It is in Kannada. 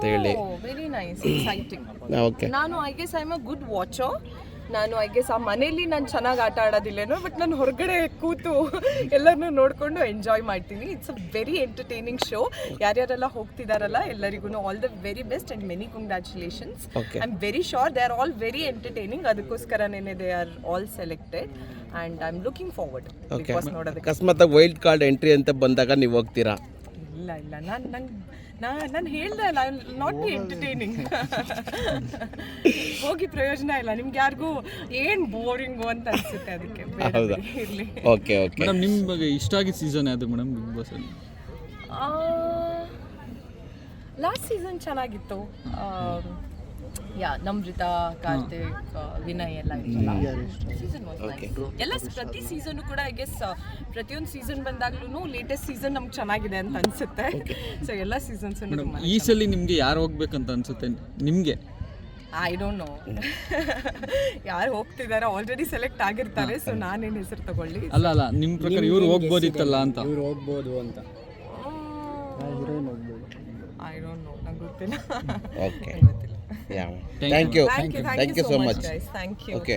ಅಂತ ಹೇಳಿ. ವೆರಿ ನೈಸ್ ಎಕ್ಸೈಟಿಂಗ್ ಓಕೆ ನಾನು I guess I am a good watcher ನಾನು ಐ ಗೆಸ್ ಆ ಮನೇಲಿ ನಾನು ಚೆನ್ನಾಗಿ ಆಟ ಆಡೋದಿಲ್ಲೇನೋ ಬಟ್ ನಾನು ಹೊರಗಡೆ ಕೂತು ಎಲ್ಲರನ್ನೂ ನೋಡಿಕೊಂಡು ಎಂಜಾಯ್ ಮಾಡ್ತೀನಿ. It's a very entertaining show ಯಾರ್ಯಾರೆಲ್ಲ ಹೋಗ್ತಿದಾರಲ್ಲ ಎಲ್ಲರಿಗೂ all the very best and many congratulations. I am very sure they are all very entertaining ಅದಕ್ಕೋಸ್ಕರನೇ they are all selected and I am looking forward ನೋಡೋದಕ್ಕೆ. ಅಕಸ್ಮಾತ್ ವೈಲ್ಡ್ ಕಾರ್ಡ್ ಎಂಟ್ರಿ ಅಂತ ಬಂದಾಗ ನೀವು ಹೋಗ್ತೀರಾ? ಇಲ್ಲ ಇಲ್ಲ. ನಾನು ನಂಗೆ ನಾ ನಾನು ಹೇಳ್ದೆ ಅಲ್ಲ ನಾಟ್ ಬಿ ಎಂಟರ್ಟೈನಿಂಗ್ ಹೋಗಿ ಪ್ರಯೋಜನ ಇಲ್ಲ. ನಿಮ್ಗೆ ಯಾರಿಗೂ ಏನು ಬೋರಿಂಗು ಅಂತ ಅನ್ಸುತ್ತೆ ಅದಕ್ಕೆ. ಹೌದಾ? Okay okay. ಮೇಡಮ್ ಬಗ್ಗೆ ಇಷ್ಟ ಆಗಿದ್ದ ಸೀಸನ್ ಯಾವುದು ಮೇಡಮ್ ಬಿಗ್ ಬಾಸ್ ಅಲ್ಲಿ? ಲಾಸ್ಟ್ ಸೀಸನ್ ಚೆನ್ನಾಗಿತ್ತು. ಯಾ ನಮ್ರತಾ ಕಾರ್ತಿಕ್ ವಿನಯ್ ಎಲ್ಲ ಸೀಸನ್ ಎಲ್ಲ ಪ್ರತಿ ಸೀಸನ್ ಕೂಡ ಐ ಗೆಸ್ ಪ್ರತಿಯೊಂದು ಸೀಸನ್ ಬಂದಾಗ್ಲೂ ಲೇಟೆಸ್ಟ್ ಸೀಸನ್ ನಮ್ಗೆ ಚೆನ್ನಾಗಿದೆ ಅಂತ ಅನ್ಸುತ್ತೆ. ಸೊ ಎಲ್ಲ ಸೀಸನ್ಸ್ ಈ ಸಲ ನಿಮಗೆ ಯಾರು ಹೋಗ್ಬೇಕಂತ ಅನ್ಸುತ್ತೆ? ನಿಮ್ಗೆ? ಐ ಡೋಂಟ್ ನೋ ಯಾರು ಹೋಗ್ತಿದ್ದಾರೆ ಆಲ್ರೆಡಿ ಸೆಲೆಕ್ಟ್ ಆಗಿರ್ತಾರೆ ಸೊ ನಾನೇನು ಹೆಸರು ತಗೊಳ್ಳಿ. ಅಲ್ಲ ಅಲ್ಲ ನಿಮ್ಮ ಪ್ರಕಾರ ಇವ್ರು ಹೋಗ್ಬೋದಿತ್ತಲ್ಲ ಅಂತ? ಇವ್ರು ಹೋಗ್ಬೋದು ಅಂತ. ಐ ಡೋಂಟ್ ನೋ ನಂಗೆ ಗೊತ್ತಿಲ್ಲ. ಓಕೆ ಗೊತ್ತಿಲ್ಲ. Yeah thank you thank you thank you so much guys thank you okay